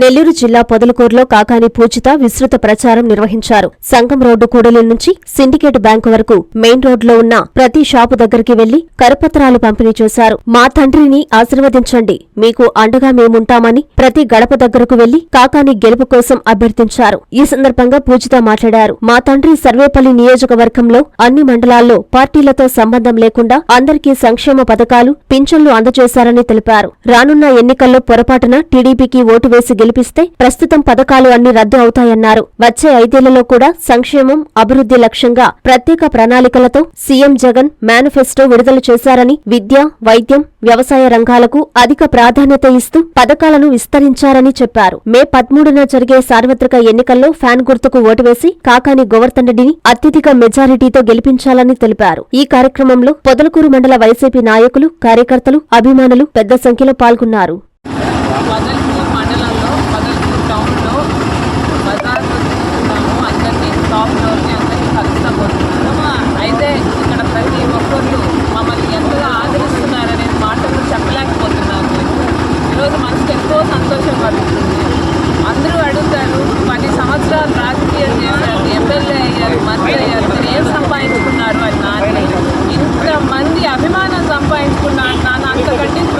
నెల్లూరు జిల్లా పొదలకూరులో కాకాని పూజిత విస్తృత ప్రచారం నిర్వహించారు. సంగం రోడ్డు కూడలి నుంచి సిండికేట్ బ్యాంకు వరకు మెయిన్ రోడ్లో ఉన్న ప్రతి షాపు దగ్గరికి వెళ్ళి కరపత్రాలు పంపిణీ చేశారు. మా తండ్రిని ఆశీర్వదించండి. మీకు అండగా మేముంటామని ప్రతి గడప దగ్గరకు వెళ్ళి కాకాని గెలుపు కోసం అభ్యర్థించారు. ఈ సందర్భంగా పూజిత మాట్లాడారు. మా తండ్రి సర్వేపల్లి నియోజకవర్గంలో అన్ని మండలాల్లో పార్టీలతో సంబంధం లేకుండా అందరికీ సంక్షేమ పథకాలు పింఛన్లు అందజేశారని తెలిపారు. రానున్న ఎన్నికల్లో పొరపాటున టీడీపీకి ఓటు వేసి గెలిపిస్తే ప్రస్తుతం పథకాలు అన్ని రద్దు అవుతాయన్నారు. వచ్చే ఐదేళ్ళలో కూడా సంక్షేమం అభివృద్ధి లక్ష్యంగా ప్రత్యేక ప్రణాళికలతో సీఎం జగన్ మేనిఫెస్టో విడుదల చేశారని విద్య వైద్యం వ్యవసాయ రంగాలకు అధిక ప్రాధాన్యత ఇస్తూ పథకాలను విస్తరించారని చెప్పారు. మే పదమూడున జరిగే సార్వత్రిక ఎన్నికల్లో ఫ్యాన్ గుర్తుకు ఓటు వేసి కాకాని గోవర్ధనరెడ్డిని అత్యధిక మెజారిటీతో గెలిపించాలని తెలిపారు. ఈ కార్యక్రమంలో పొదలకూరు మండల వైసీపీ నాయకులు కార్యకర్తలు అభిమానులు పెద్ద సంఖ్యలో పాల్గొన్నారు. సంపాదించుకున్నాను